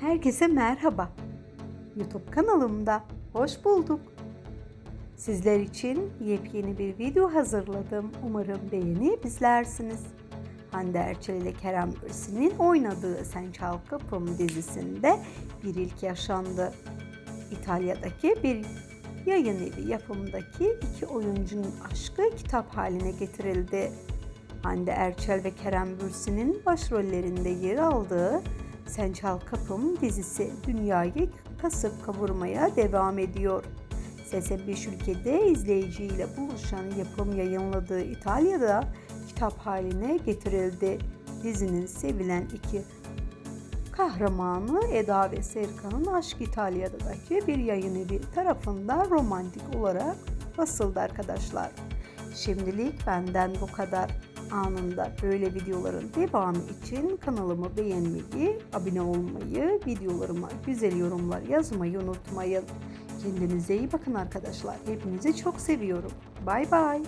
Herkese merhaba. YouTube kanalımda hoş bulduk. Sizler için yepyeni bir video hazırladım. Umarım beğenip izlersiniz. Hande Erçel ile Kerem Bürsin'in oynadığı Sen Çal Kapım dizisinde bir ilk yaşandı. İtalya'daki bir yayın evi yapımındaki iki oyuncunun aşkı kitap haline getirildi. Hande Erçel ve Kerem Bürsin'in başrollerinde yer aldığı Sen Çal Kapım dizisi dünyayı kasıp kavurmaya devam ediyor. SS5 ülkede izleyiciyle buluşan yapım yayınladığı İtalya'da kitap haline getirildi. Dizinin sevilen iki kahramanı Eda ve Serkan'ın Aşk İtalya'daki bir yayın evi tarafından romantik olarak basıldı arkadaşlar. Şimdilik benden bu kadar. Anında böyle videoların devamı için kanalımı beğenmeyi, abone olmayı, videolarıma güzel yorumlar yazmayı unutmayın. Kendinize iyi bakın arkadaşlar. Hepinizi çok seviyorum. Bay bay.